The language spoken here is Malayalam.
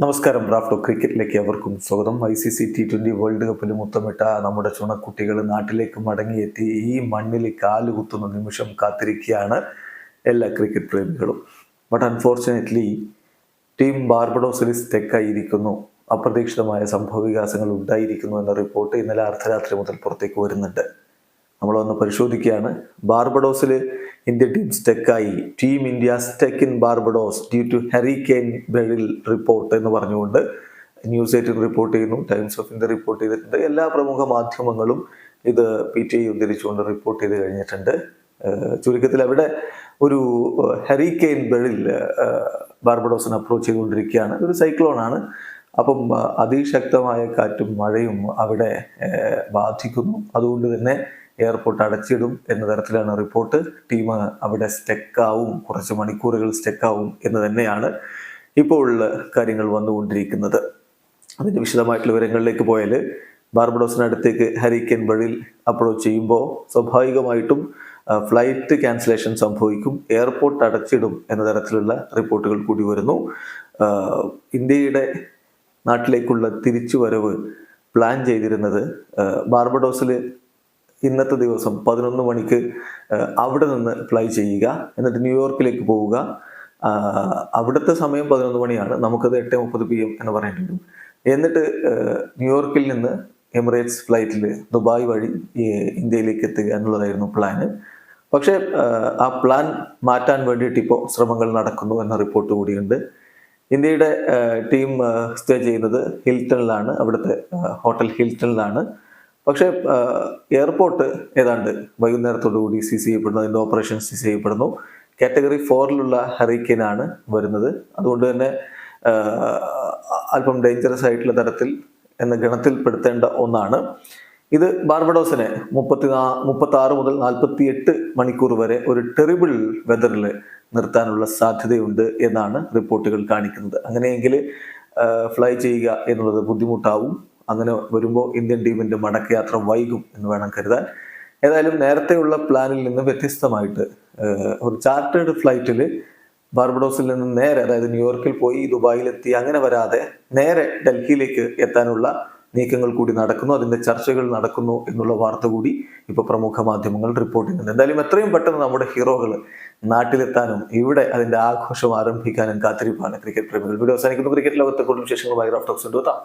നമസ്കാരം ബ്രാഫ്റ്റോ ക്രിക്കറ്റിലേക്ക് അവർക്കും സ്വാഗതം. I C C T twenty world കപ്പിൽ മുത്തമിട്ട നമ്മുടെ ചുണക്കുട്ടികൾ നാട്ടിലേക്ക് മടങ്ങിയെത്തി. ഈ മണ്ണിൽ കാലുകുത്തുന്ന നിമിഷം കാത്തിരിക്കുകയാണ് എല്ലാ ക്രിക്കറ്റ് പ്രേമികളും. ബട്ട് അൺഫോർച്ചുനേറ്റ്ലി ടീം ബാർബഡോസിൽ സ്റ്റെക്കായിരിക്കുന്നു അപ്രതീക്ഷിതമായ സംഭവ വികാസങ്ങൾ ഉണ്ടായിരിക്കുന്നു എന്ന റിപ്പോർട്ട് ഇന്നലെ അർദ്ധരാത്രി മുതൽ പുറത്തേക്ക് വരുന്നുണ്ട്. നമ്മൾ ഒന്ന് പരിശോധിക്കുകയാണ്. ബാർബഡോസിൽ India team സ്റ്റെക്കായി. Team India stuck in Barbados due to hurricane ബെഡിൽ റിപ്പോർട്ട് എന്ന് പറഞ്ഞുകൊണ്ട് ന്യൂസ് എയ്റ്റീൻ റിപ്പോർട്ട് ചെയ്യുന്നു. ടൈംസ് ഓഫ് ഇന്ത്യ റിപ്പോർട്ട് ചെയ്തിട്ടുണ്ട്. എല്ലാ പ്രമുഖ മാധ്യമങ്ങളും ഇത് പി ടി ഐ ഉദ്ധരിച്ചുകൊണ്ട് റിപ്പോർട്ട് ചെയ്ത് കഴിഞ്ഞിട്ടുണ്ട്. ചുരുക്കത്തിൽ അവിടെ ഒരു ഹെറിക്കെയിൻ ബെഡിൽ ബാർബഡോസിനെ അപ്രോച്ച് ചെയ്തുകൊണ്ടിരിക്കുകയാണ്. ഒരു സൈക്ലോണാണ്. അപ്പം ആ, അതിശക്തമായ കാറ്റും മഴയും അവിടെ ബാധിക്കുന്നു. അതുകൊണ്ട് തന്നെ എയർപോർട്ട് അടച്ചിടും എന്ന തരത്തിലാണ് റിപ്പോർട്ട്. ടീം അവിടെ സ്റ്റെക്കാവും കുറച്ച് മണിക്കൂറുകൾ സ്റ്റെക്കാവും എന്ന് തന്നെയാണ് ഇപ്പോൾ കാര്യങ്ങൾ വന്നുകൊണ്ടിരിക്കുന്നത്. അതിന്റെ വിശദമായിട്ടുള്ള വിവരങ്ങളിലേക്ക് പോയാൽ ബാർബഡോസിനടുത്തേക്ക് ഹരിക്കൻ വഴിയിൽ അപ്രോച്ച് ചെയ്യുമ്പോൾ സ്വാഭാവികമായിട്ടും ഫ്ലൈറ്റ് ക്യാൻസലേഷൻ സംഭവിക്കും എയർപോർട്ട് അടച്ചിടും എന്ന തരത്തിലുള്ള റിപ്പോർട്ടുകൾ കൂടി വരുന്നു. ഇന്ത്യയുടെ നാട്ടിലേക്കുള്ള തിരിച്ചുവരവ് പ്ലാൻ ചെയ്തിരുന്നത് ബാർബഡോസിൽ ഇന്നത്തെ ദിവസം പതിനൊന്ന് മണിക്ക് അവിടെ നിന്ന് ഫ്ലൈ ചെയ്യുക. എന്നിട്ട് ന്യൂയോർക്കിലേക്ക് പോവുക. അവിടുത്തെ സമയം പതിനൊന്ന് മണിയാണ്. നമുക്കത് എട്ട് മുപ്പത് പി എം എന്ന് പറയേണ്ടി എന്നിട്ട് ന്യൂയോർക്കിൽ നിന്ന് എമിറേറ്റ്സ് ഫ്ലൈറ്റിൽ ദുബായ് വഴി ഇന്ത്യയിലേക്ക് എത്തുക എന്നുള്ളതായിരുന്നു പ്ലാന് പക്ഷേ ആ പ്ലാൻ മാറ്റാൻ വേണ്ടിയിട്ട് ഇപ്പോൾ ശ്രമങ്ങൾ നടക്കുന്നു എന്ന റിപ്പോർട്ട് കൂടിയുണ്ട്. ഇന്ത്യയുടെ ടീം സ്റ്റേ ചെയ്യുന്നത് ഹിൽട്ടണിലാണ് അവിടുത്തെ ഹോട്ടൽ ഹിൽട്ടണിലാണ് പക്ഷേ എയർപോർട്ട് ഏതാണ്ട് വൈകുന്നേരത്തോടുകൂടി സീസ് ചെയ്യപ്പെടുന്നു. അതിന്റെ ഓപ്പറേഷൻ സീസ് ചെയ്യപ്പെടുന്നു. കാറ്റഗറി ഫോറിലുള്ള ഹറിക്കനാണ് വരുന്നത്. അതുകൊണ്ട് തന്നെ അല്പം ഡേഞ്ചറസ് ആയിട്ടുള്ള തരത്തിൽ എന്ന ഗണത്തിൽപ്പെടുത്തേണ്ട ഒന്നാണ്. ഇത് ബാർബഡോസിനെ മുപ്പത്തി നാ മുപ്പത്തി ആറ് മുതൽ നാൽപ്പത്തി എട്ട് മണിക്കൂർ വരെ ഒരു ടെറിബിൾ വെതറിൽ നിർത്താനുള്ള സാധ്യതയുണ്ട് എന്നാണ് റിപ്പോർട്ടുകൾ കാണിക്കുന്നത്. അങ്ങനെയെങ്കിൽ ഫ്ലൈ ചെയ്യുക എന്നുള്ളത് ബുദ്ധിമുട്ടാവും. അങ്ങനെ വരുമ്പോൾ ഇന്ത്യൻ ടീമിന്റെ മടക്കയാത്ര വൈകും എന്ന് വേണം കരുതാൻ. ഏതായാലും നേരത്തെയുള്ള പ്ലാനിൽ നിന്ന് വ്യത്യസ്തമായിട്ട് ഒരു ചാർട്ടേഡ് ഫ്ലൈറ്റിൽ ബാർബഡോസിൽ നിന്ന് നേരെ അതായത് ന്യൂയോർക്കിൽ പോയി ദുബായിലെത്തി അങ്ങനെ വരാതെ നേരെ ഡൽഹിയിലേക്ക് എത്താനുള്ള നീക്കങ്ങൾ കൂടി നടക്കുന്നു. അതിന്റെ ചർച്ചകൾ നടക്കുന്നു എന്നുള്ള വാർത്ത കൂടി ഇപ്പൊ പ്രമുഖ മാധ്യമങ്ങൾ റിപ്പോർട്ട് ചെയ്യുന്നുണ്ട്. എന്തായാലും എത്രയും പെട്ടെന്ന് നമ്മുടെ ഹീറോകൾ നാട്ടിലെത്താനും ഇവിടെ അതിന്റെ ആഘോഷം ആരംഭിക്കാനും കാത്തിരിപ്പാണ് ക്രിക്കറ്റ് പ്രേമികൾ. വീഡിയോ അവസാനിക്കുന്നു. ക്രിക്കറ്റ് ലോകത്തെ കൂടുതൽ വിശേഷങ്ങളുമായി റാഫ്റ്റോക്സ് കൊണ്ടുവെത്താം